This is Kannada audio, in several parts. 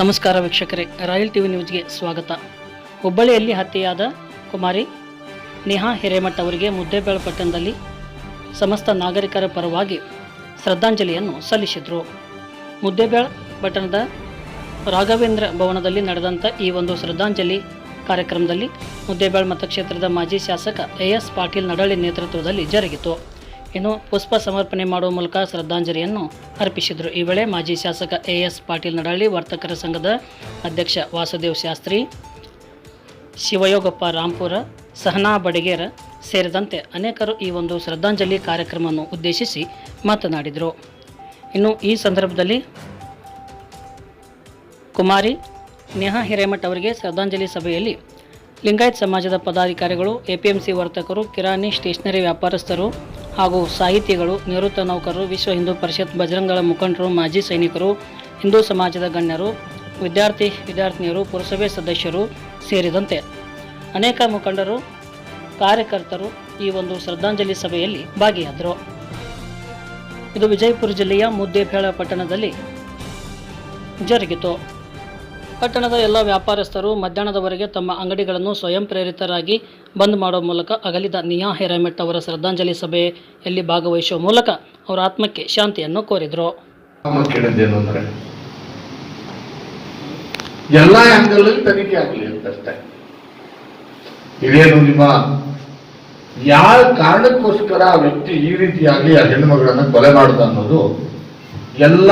ನಮಸ್ಕಾರ ವೀಕ್ಷಕರೇ, ರಾಯಲ್ ಟಿವಿ ನ್ಯೂಸ್ಗೆ ಸ್ವಾಗತ. ಹುಬ್ಬಳ್ಳಿಯಲ್ಲಿ ಹತ್ಯೆಯಾದ ಕುಮಾರಿ ನೇಹಾ ಹಿರೇಮಠ್ ಅವರಿಗೆ ಮುದ್ದೇಬೇಳ ಪಟ್ಟಣದಲ್ಲಿ ಸಮಸ್ತ ನಾಗರಿಕರ ಪರವಾಗಿ ಶ್ರದ್ಧಾಂಜಲಿಯನ್ನು ಸಲ್ಲಿಸಿದರು. ಮುದ್ದೇಬೇಳ ಪಟ್ಟಣದ ರಾಘವೇಂದ್ರ ಭವನದಲ್ಲಿ ನಡೆದಂಥ ಈ ಒಂದು ಶ್ರದ್ಧಾಂಜಲಿ ಕಾರ್ಯಕ್ರಮದಲ್ಲಿ ಮುದ್ದೇಬೇಳ ಮತಕ್ಷೇತ್ರದ ಮಾಜಿ ಶಾಸಕ ಎ ಎಸ್ ಪಾಟೀಲ್ ನಡಳಿ ನೇತೃತ್ವದಲ್ಲಿ ಜರುಗಿತು. ಇನ್ನು ಪುಷ್ಪ ಸಮರ್ಪಣೆ ಮಾಡುವ ಮೂಲಕ ಶ್ರದ್ಧಾಂಜಲಿಯನ್ನು ಅರ್ಪಿಸಿದರು. ಈ ವೇಳೆ ಮಾಜಿ ಶಾಸಕ ಎ ಎಸ್ ಪಾಟೀಲ್ ನಡಳ್ಳಿ ವರ್ತಕರ ಸಂಘದ ಅಧ್ಯಕ್ಷ ವಾಸುದೇವ್ ಶಾಸ್ತ್ರಿ, ಶಿವಯೋಗಪ್ಪ ರಾಂಪುರ, ಸಹನಾ ಬಡಗೇರ ಸೇರಿದಂತೆ ಅನೇಕರು ಈ ಒಂದು ಶ್ರದ್ಧಾಂಜಲಿ ಕಾರ್ಯಕ್ರಮವನ್ನು ಉದ್ದೇಶಿಸಿ ಮಾತನಾಡಿದರು. ಇನ್ನು ಈ ಸಂದರ್ಭದಲ್ಲಿ ಕುಮಾರಿ ನೇಹಾ ಹಿರೇಮಠ್ ಅವರಿಗೆ ಶ್ರದ್ಧಾಂಜಲಿ ಸಭೆಯಲ್ಲಿ ಲಿಂಗಾಯತ್ ಸಮಾಜದ ಪದಾಧಿಕಾರಿಗಳು, ಎಪಿಎಂಸಿ ವರ್ತಕರು, ಕಿರಾಣಿ ಸ್ಟೇಷನರಿ ವ್ಯಾಪಾರಸ್ಥರು ಹಾಗೂ ಸಾಹಿತಿಗಳು, ನಿವೃತ್ತ ನೌಕರರು, ವಿಶ್ವ ಹಿಂದೂ ಪರಿಷತ್ ಬಜರಂಗಳ ಮುಖಂಡರು, ಮಾಜಿ ಸೈನಿಕರು, ಹಿಂದೂ ಸಮಾಜದ ಗಣ್ಯರು, ವಿದ್ಯಾರ್ಥಿ, ವಿದ್ಯಾರ್ಥಿನಿಯರು, ಪುರಸಭೆ ಸದಸ್ಯರು ಸೇರಿದಂತೆ ಅನೇಕ ಮುಖಂಡರು, ಕಾರ್ಯಕರ್ತರು ಈ ಒಂದು ಶ್ರದ್ಧಾಂಜಲಿ ಸಭೆಯಲ್ಲಿ ಭಾಗಿಯಾದರು. ಇದು ವಿಜಯಪುರ ಜಿಲ್ಲೆಯ ಮುದ್ದೇಬೇಳ ಪಟ್ಟಣದಲ್ಲಿ ಜರುಗಿತು. ಪಟ್ಟಣದ ಎಲ್ಲ ವ್ಯಾಪಾರಸ್ಥರು ಮಧ್ಯಾಹ್ನದವರೆಗೆ ತಮ್ಮ ಅಂಗಡಿಗಳನ್ನು ಸ್ವಯಂ ಪ್ರೇರಿತರಾಗಿ ಬಂದ್ ಮಾಡುವ ಮೂಲಕ ಅಗಲಿದ ನಿಯಾ ಹೆರಮೆಟ್ ಅವರ ಶ್ರದ್ಧಾಂಜಲಿ ಸಭೆಯಲ್ಲಿ ಭಾಗವಹಿಸುವ ಮೂಲಕ ಅವರ ಆತ್ಮಕ್ಕೆ ಶಾಂತಿಯನ್ನು ಕೋರಿದರು. ಎಲ್ಲ ಆಂಗಲ್ ತನಿಖೆ ಆಗಲಿ ಅಂತಷ್ಟೇ. ಇದೇನು ನಿಮ್ಮ ಯಾವ ಕಾರಣಕ್ಕೋಸ್ಕರ ಆ ವ್ಯಕ್ತಿ ಈ ರೀತಿಯಾಗಿ ಆ ಹೆಣ್ಣುಮಗಳನ್ನು ಕೊಲೆ ಮಾಡಿದ ಅನ್ನೋದು ಎಲ್ಲ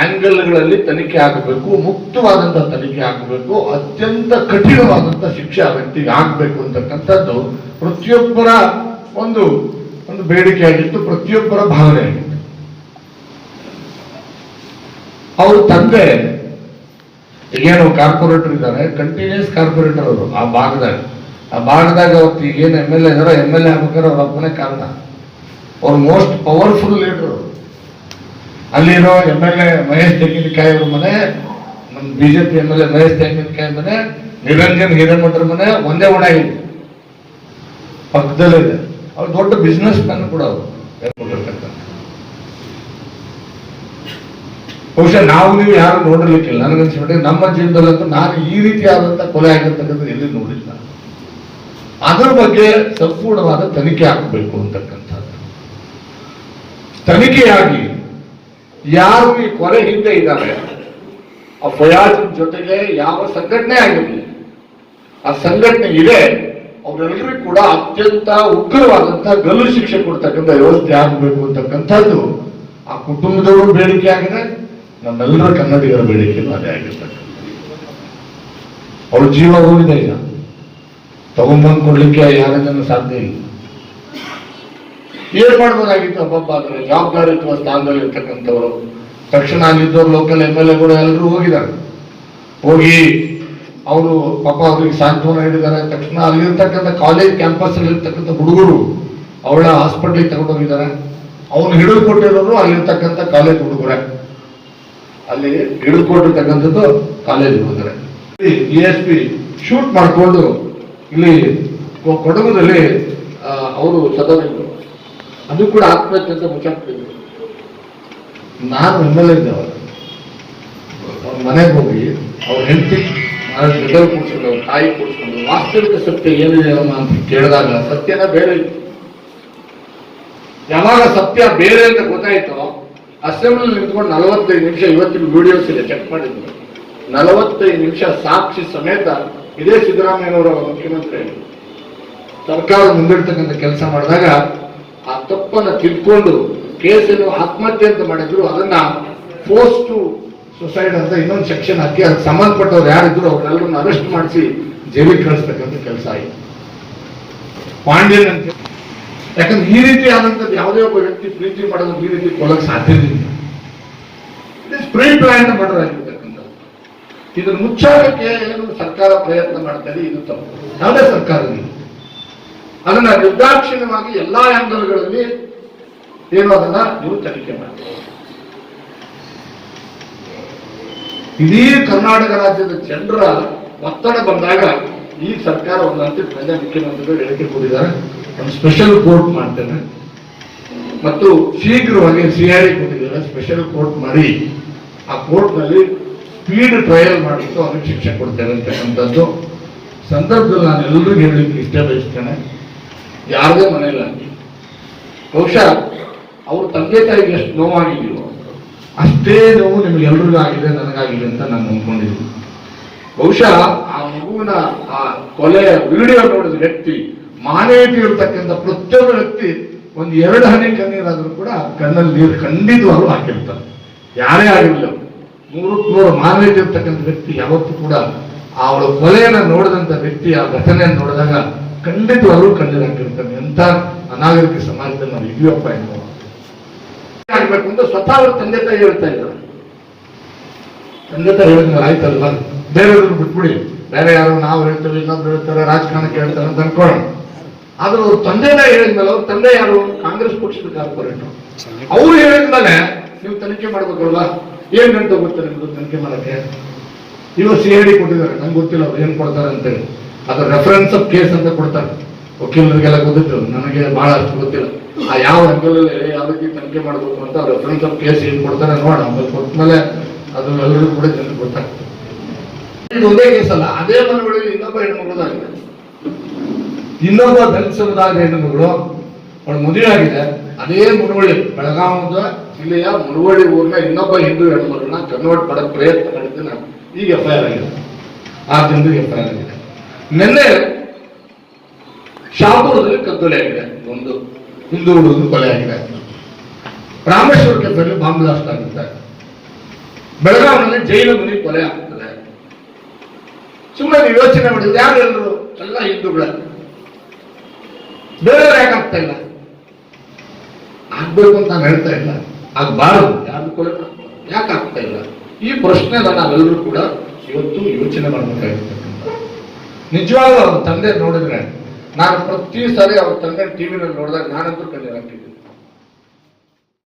ಆಂಗಲ್ಗಳಲ್ಲಿ ತನಿಖೆ ಆಗಬೇಕು ಮುಕ್ತವಾದಂತಹ ತನಿಖೆ ಆಗಬೇಕು, ಅತ್ಯಂತ ಕಠಿಣವಾದಂತಹ ಶಿಕ್ಷೆ ಆ ವ್ಯಕ್ತಿಗೆ ಆಗಬೇಕು ಅಂತಕ್ಕಂಥದ್ದು ಪ್ರತಿಯೊಬ್ಬರ ಒಂದು ಒಂದು ಬೇಡಿಕೆ ಆಗಿತ್ತು, ಪ್ರತಿಯೊಬ್ಬರ ಭಾವನೆ ಆಗಿತ್ತು. ಅವ್ರ ತಂದೆ ಏನು ಕಾರ್ಪೊರೇಟರ್ ಇದ್ದಾರೆ ಕಂಟಿನ್ಯೂಸ್ ಕಾರ್ಪೊರೇಟರ್ ಅವರು, ಆ ಭಾಗದಾಗ ಆ ಭಾಗದಾಗ ಅವತ್ತು ಏನು ಎಂ ಎಲ್ ಎ ಇದಾರೋ ಎಂ ಎಲ್ ಎ ಆಗ್ಬೇಕಾದ್ರೆ ಅವ್ರ ಅಪ್ಪನೇ ಕಾರಣ. ಅವ್ರ ಮೋಸ್ಟ್ ಪವರ್ಫುಲ್ ಲೀಡರ್ ಅಲ್ಲಿರೋ M L A Mahesh Tenginakayi ಅವ್ರ ಮನೆ ನಮ್ಮ BJP M L A Mahesh Tenginakayi ಮನೆ, ನಿರಂಜನ್ ಹಿರೇಮಠರ ಮನೆ ಒಂದೇ ಒಣ ಇದೆ. ಪಕ್ಕದಲ್ಲಿದೆ ಅವ್ರು ದೊಡ್ಡ ಬಿಸ್ನೆಸ್ ಮ್ಯಾನ್ ಕೂಡ ಅವರು. ಬಹುಶಃ ನಾವು ನೀವು ಯಾರು ನೋಡಿರ್ಲಿಕ್ಕಿಲ್ಲ ನನಗನ್ಸ್ಬಿಟ್ಟು ನಮ್ಮ ಜೀವನದಲ್ಲಂತೂ ನಾನು ಈ ರೀತಿಯಾದಂಥ ಕೊಲೆ ಆಗಿರ್ತಕ್ಕಂಥ ಎಲ್ಲಿ ನೋಡಿಲ್ಲ. ಅದರ ಬಗ್ಗೆ ಸಂಪೂರ್ಣವಾದ ತನಿಖೆ ಆಗಬೇಕು ಅಂತಕ್ಕಂಥದ್ದು. ತನಿಖೆಯಾಗಿ ಯಾರು ಈ ಕೊಲೆ ಹಿಂದೆ ಇದ್ದಾರೆ? ಆ ಫಯಾಜಿನ ಜೊತೆಗೆ ಯಾವ ಸಂಘಟನೆ ಆಗಿರಲಿ, ಆ ಸಂಘಟನೆ ಇದೆ ಅವರೆಲ್ಲರಿಗೂ ಕೂಡ ಅತ್ಯಂತ ಉಗ್ರವಾದಂತಹ ಗಲ್ಲು ಶಿಕ್ಷೆ ಕೊಡ್ತಕ್ಕಂಥ ವ್ಯವಸ್ಥೆ ಆಗಬೇಕು ಅಂತಕ್ಕಂಥದ್ದು ಆ ಕುಟುಂಬದವರು ಬೇಡಿಕೆ ಆಗಿದೆ, ನಮ್ಮೆಲ್ಲರ ಕನ್ನಡಿಗರ ಬೇಡಿಕೆ ಅದೇ ಆಗಿರ್ತಕ್ಕಂಥ ಅವ್ರ ಜೀವ ಹೋಗಿದೆ ಈಗ. ತಗೊಂಡ್ಬಂದು ಕೊಡ್ಲಿಕ್ಕೆ ಯಾರಿಂದನೂ ಸಾಧ್ಯ ಇಲ್ಲ. ಏನ್ ಮಾಡ್ಬೋದಾಗಿತ್ತು ಹಬ್ಬ ಅಂದ್ರೆ ಜವಾಬ್ದಾರಿತ್ವ ಸ್ಥಾನದಲ್ಲಿ ಇರ್ತಕ್ಕಂಥವ್ರು ತಕ್ಷಣ ಅಲ್ಲಿದ್ದವ್ರು ಲೋಕಲ್ ಎಂ ಎಲ್ ಎಗಳು ಎಲ್ಲರೂ ಹೋಗಿದ್ದಾರೆ. ಹೋಗಿ ಅವರು ಪಾಪ ಅವ್ರಿಗೆ ಸಾಂತ್ವನ ಹೇಳಿದ್ದಾರೆ ತಕ್ಷಣ ಅಲ್ಲಿರ್ತಕ್ಕಂಥ ಕಾಲೇಜ್ ಕ್ಯಾಂಪಸ್ ಅಲ್ಲಿ ಇರ್ತಕ್ಕಂಥ ಹುಡುಗರು ಅವಳ ಹಾಸ್ಪಿಟ್ಲಿಗೆ ತಗೊಂಡೋಗಿದ್ದಾರೆ. ಅವನು ಹಿಡಿದು ಕೊಟ್ಟಿರೋರು ಅಲ್ಲಿರ್ತಕ್ಕಂಥ ಕಾಲೇಜ್ ಹುಡುಗರೇ. ಅಲ್ಲಿ ಹಿಡಿದು ಕೊಟ್ಟಿರ್ತಕ್ಕಂಥದ್ದು ಕಾಲೇಜ್ ಹುಡುಗರೇ ಇ ಎಸ್ ಪಿ ಶೂಟ್ ಮಾಡಿಕೊಂಡು ಇಲ್ಲಿ ಕೊಡಗದಲ್ಲಿ ಅವರು ಸದನಿದ್ರು ಅದು ಕೂಡ ಆತ್ಮಹತ್ಯೆ ಮುಚ್ಚಾಕ್ತಿದ್ರು ನಾನು ಎಂ ಇದ್ದೆ ಅವರು. ಅವ್ರ ಮನೆಗೆ ಹೋಗಿ ಅವ್ರ ಹೆಂಡತಿ ಜೊತೆ ಕೂಡಿಸ್ಕೊಂಡು ಅವ್ರ ತಾಯಿ ಕೂಡಿಸ್ಕೊಂಡು ವಾಸ್ತವಿಕ ಸತ್ಯ ಏನಿದೆ ಅಮ್ಮ ಅಂತ ಕೇಳಿದಾಗ ಸತ್ಯನ ಬೇರೆ ಇತ್ತು. ಯಾವಾಗ ಸತ್ಯ ಬೇರೆ ಅಂತ ಗೊತ್ತಾಯ್ತೋ ಅಸೆಂಬ್ಲಿ ನಿಂತ್ಕೊಂಡು ನಲವತ್ತೈದು ನಿಮಿಷ ಇವತ್ತಿನ ವಿಡಿಯೋಸ್ ಇದೆ ಚೆಕ್ ಮಾಡಿದ್ರು ನಲವತ್ತೈದು ನಿಮಿಷ ಸಾಕ್ಷಿ ಸಮೇತ ಇದೇ ಸಿದ್ದರಾಮಯ್ಯನವರ ಮುಖ್ಯಮಂತ್ರಿ. ಸರ್ಕಾರ ಮುಂದಿಡ್ತಕ್ಕಂಥ ಕೆಲಸ ಮಾಡಿದಾಗ ತಪ್ಪನ್ನ ತಿಳ್ಕೊಂಡು ಕೇಸನ್ನು ಆತ್ಮಹತ್ಯೆ ಅಂತ ಮಾಡಿದ್ರು, ಅದನ್ನ ಫೋರ್ಸ್ ಟು ಸುಸೈಡ್ ಅಂತ ಇನ್ನೊಂದು ಸೆಕ್ಷನ್ ಹಾಕಿ ಅದಕ್ಕೆ ಸಂಬಂಧಪಟ್ಟವ್ರು ಯಾರಿದ್ರು ಅವ್ರನ್ನೆಲ್ಲರನ್ನ ಅರೆಸ್ಟ್ ಮಾಡಿಸಿ ಜೈಲಿಗೆ ಕಳಿಸ್ತಕ್ಕಂಥ ಕೆಲಸ ಆಯಿತು. ಪಾಂಡ್ಯನ್ ಅಂತ ಯಾಕಂದ್ರೆ ಈ ರೀತಿ ಆದಂಥದ್ದು ಯಾವುದೇ ಒಬ್ಬ ವ್ಯಕ್ತಿ ಪ್ರೀತಿ ಮಾಡೋದು ಈ ರೀತಿ ಕೊಲ್ಲಕ್ಕೆ ಸಾಧ್ಯವಿಲ್ಲ ಪ್ರೀ ಪ್ಲಾನ್ ಮರ್ಡರ್ ಆಗಿರ್ತಕ್ಕಂಥದ್ದು. ಇದನ್ನು ಮುಚ್ಚಾಡಕ್ಕೆ ಏನು ಸರ್ಕಾರ ಪ್ರಯತ್ನ ಮಾಡ್ತಾರೆ ಇದು ತಪ್ಪು. ಯಾವುದೇ ಸರ್ಕಾರದಲ್ಲಿ ಅದನ್ನ ನಿರ್ದಾಕ್ಷಿಣ್ಯವಾಗಿ ಎಲ್ಲಾ ಆಂಗಲ್ಗಳಲ್ಲಿ ಏನು ಅದನ್ನ ನೀವು ತನಿಖೆ ಮಾಡಿ ಇಡೀ ಕರ್ನಾಟಕ ರಾಜ್ಯದ ಜನರ ಒತ್ತಡ ಬಂದಾಗ ಈ ಸರ್ಕಾರ ಒಂದಂತೆ ಪ್ರಜಾ ಮುಖ್ಯಮಂತ್ರಿಗಳು ಹೇಳಿಕೆ ಕೊಟ್ಟಿದ್ದಾರೆ. ಒಂದು ಸ್ಪೆಷಲ್ ಕೋರ್ಟ್ ಮಾಡ್ತೇನೆ. ಮತ್ತು ಶೀಘ್ರವಾಗಿ ಸಿಐಡಿ ಕೊಟ್ಟಿದ್ದಾರೆ. ಸ್ಪೆಷಲ್ ಕೋರ್ಟ್ ಮಾಡಿ ಆ ಕೋರ್ಟ್ನಲ್ಲಿ ಸ್ಪೀಡ್ ಟ್ರಯಲ್ ಮಾಡಿಬಿಟ್ಟು ಅವ್ರಿಗೆ ಶಿಕ್ಷೆ ಕೊಡ್ತೇನೆ ಅಂತಕ್ಕಂಥದ್ದು. ಸಂದರ್ಭದಲ್ಲಿ ನಾನು ಎಲ್ಲರಿಗೂ ಹೇಳಲಿಕ್ಕೆ ಇಷ್ಟ ಬಯಸ್ತೇನೆ ಯಾರದೇ ಮನೆಯಲ್ಲ ಬಹುಶಃ ಅವ್ರ ತಂದೆ ತಾಯಿಗೆ ಎಷ್ಟು ನೋವಾಗಿದೆಯೋ ಅಷ್ಟೇ ನೋವು ನಿಮ್ಗೆ ಎಲ್ರಿಗೂ ಆಗಿದೆ, ನನಗಾಗಿದೆ ಅಂತ ನಾನು ಅಂದ್ಕೊಂಡಿದ್ದೀನಿ ಬಹುಶಃ ಆ ಮಗುವಿನ ಆ ಕೊಲೆಯ ವಿಡಿಯೋ ನೋಡಿದ ವ್ಯಕ್ತಿ ಮಾನವೀಯತೆ ಇರತಕ್ಕಂಥ ಪ್ರತಿಯೊಬ್ಬ ವ್ಯಕ್ತಿ, ಒಂದು ಎರಡು ಹನಿ ಕಣ್ಣೀರಾದ್ರೂ ಕೂಡ ಕಣ್ಣಲ್ಲಿ ನೀರು ಖಂಡಿತವಾಗ್ಲೂ ಹಾಕಿರ್ತಾರೆ ಯಾರೇ ಆಗಿರಲಿಲ್ಲ ನೂರಕ್ಕೆ ನೂರು ಮಾನವೀಯತೆ ಇರ್ತಕ್ಕಂಥ ವ್ಯಕ್ತಿ ಯಾವತ್ತೂ ಕೂಡ ಅವಳ ಕೊಲೆಯನ್ನು ನೋಡಿದಂಥ ವ್ಯಕ್ತಿ ಆ ಘಟನೆಯನ್ನು ನೋಡಿದಾಗ ಖಂಡಿತವಾಗ್ಲೂ ಕಂಡದಾಗ ಎಂಥ ಅನಾಗರಿಕ ಸಮಾಜದಲ್ಲಿ ನಾವು ಯಡಿಯೂರಪ್ಪ ಎಂದು ಆಗ್ಬೇಕು ಅಂತ ಸ್ವತಃ ಅವ್ರ ತಂದೆ ತಾಯಿ ಹೇಳ್ತಾ ಇದ್ದಾರೆ. ತಂದೆ ತಾಯಿ ಹೇಳಿದ್ರೆ ಆಯ್ತಲ್ವಾ? ಬೇರೆಯವ್ರನ್ನ ಬಿಟ್ಬಿಡಿ. ಬೇರೆ ಯಾರು ನಾವು ಹೇಳ್ತೇವೆ ಇನ್ನೊಬ್ರು ಹೇಳ್ತಾರೆ, ರಾಜಕಾರಣಕ್ಕೆ ಹೇಳ್ತಾರೆ ಅಂತ ಅನ್ಕೊಳ್ಳೋಣ. ಆದ್ರೆ ಅವ್ರ ತಂದೆ ತಾಯಿ ಹೇಳಿದ್ಮೇಲೆ ಅವ್ರ ತಂದೆ ಯಾರು? ಕಾಂಗ್ರೆಸ್ ಪಕ್ಷದ ಕಾರ್ಪೊರೇಟ್ ಅವ್ರು ಹೇಳಿದ್ಮೇಲೆ ನೀವು ತನಿಖೆ ಮಾಡ್ಬೇಕಲ್ವಾ? ಏನ್ ಗಂಟೆ ಗೊತ್ತಾರೆ ತನಿಖೆ ಮಾಡಕ್ಕೆ? ಇವಾಗ ಸಿ ಡಿ ಕೊಟ್ಟಿದ್ದಾರೆ. ನಂಗೆ ಗೊತ್ತಿಲ್ಲ ಅವ್ರು ಏನ್ ಕೊಡ್ತಾರೆ ಅಂತೇಳಿ ಅದು ರೆಫರೆನ್ಸ್ ಆಫ್ ಕೇಸ್ ಅಂತ ಕೊಡ್ತಾರೆ. ವಕೀಲರಿಗೆಲ್ಲ ಗೊತ್ತಿತ್ತು ನನಗೆ ಬಹಳ ಅಷ್ಟು ಗೊತ್ತಿಲ್ಲ. ಆ ಯಾವ ಅಂಗಲಲ್ಲಿ ಯಾವ ರೀತಿ ತನಿಖೆ ಮಾಡಬೇಕು ಅಂತ ರೆಫರೆನ್ಸ್ ಆಫ್ ಕೇಸ್ ಏನ್ ಕೊಡ್ತಾರೆ ನೋಡ ಆಮೇಲೆ ಕೊಟ್ಮೇಲೆ ಅದು ಎಲ್ಲರೂ ಕೂಡ ಜನ ಕೊಡ್ತಾರೆ. ಒಂದೇ ಕೇಸ್ ಅಲ್ಲ. ಅದೇ ಮನೆಗಳಲ್ಲಿ ಇನ್ನೊಬ್ಬ ಹೆಣ್ಮಗಳಾಗಿದೆ ಇನ್ನೊಬ್ಬ ದಲಿತರದಾದ ಹೆಣ್ಮಗಳು ಅವಳು ಮದುವೆ ಆಗಿದೆ. ಅದೇ ಮುನವಳ್ಳಿ. ಬೆಳಗಾವದ ಜಿಲ್ಲೆಯ ಮುನವಳ್ಳಿ ಊರಿನ ಇನ್ನೊಬ್ಬ ಹಿಂದೂ ಹೆಣ್ಮಗಳನ್ನ ಕನ್ವರ್ಟ್ ಮಾಡೋ ಪ್ರಯತ್ನ ಮಾಡಿದ್ದೆ ನಾನು ಈಗ ಎಫ್ ಐ ಆರ್ ಆಗಿದೆ. ಆ ಜನರಿಗೆ ಎಫ್ ಐ ಆರ್ ಆಗಿದೆ. ನಿನ್ನೆ ಶಾಪುರದಲ್ಲಿ ಕದ್ದೊಲೆ ಆಗಿದೆ. ಒಂದು ಹಿಂದೂ ಹುಡುಗನ ಕೊಲೆ ಆಗಿದೆ. ರಾಮೇಶ್ವರ ಕೆಫೆಯಲ್ಲಿ ಬಾಂಬ್ ಬ್ಲಾಸ್ಟ್ ಆಗುತ್ತೆ. ಬೆಳಗಾವಿನಲ್ಲಿ ಜೈಲು ಮನೆ ಕೊಲೆ ಆಗ್ತದೆ. ಸುಮ್ಮನೆ ನೀವು ಯೋಚನೆ ಮಾಡಿದ್ರೆ ಯಾರು ಎಲ್ಲರೂ ಎಲ್ಲ ಹಿಂದೂಗಳ? ಬೇರೆ ಯಾಕಾಗ್ತಾ ಇಲ್ಲ? ಆಗ್ಬೇಕು ಅಂತ ನಾನು ಹೇಳ್ತಾ ಇಲ್ಲ. ಆಗ್ಬಾರದು. ಯಾರು ಕೊಲೆ ಯಾಕೆ ಇಲ್ಲ? ಈ ಪ್ರಶ್ನೆನ ನಾವೆಲ್ಲರೂ ಕೂಡ ಇವತ್ತು ಯೋಚನೆ ಮಾಡಬೇಕಾಗಿರ್ತಕ್ಕಂಥ ನಿಜವಾಗ್ಲೂ ಅವ್ರ ತಂದೆ ನೋಡಿದ್ರೆ ನಾನು ಪ್ರತಿ ಸಾರಿ ಅವ್ರ ತಂದೆ ಟಿವಿನಲ್ಲಿ ನೋಡಿದಾಗ ನಾನಂತೂ ಹಾಕಿದ್ದೀನಿ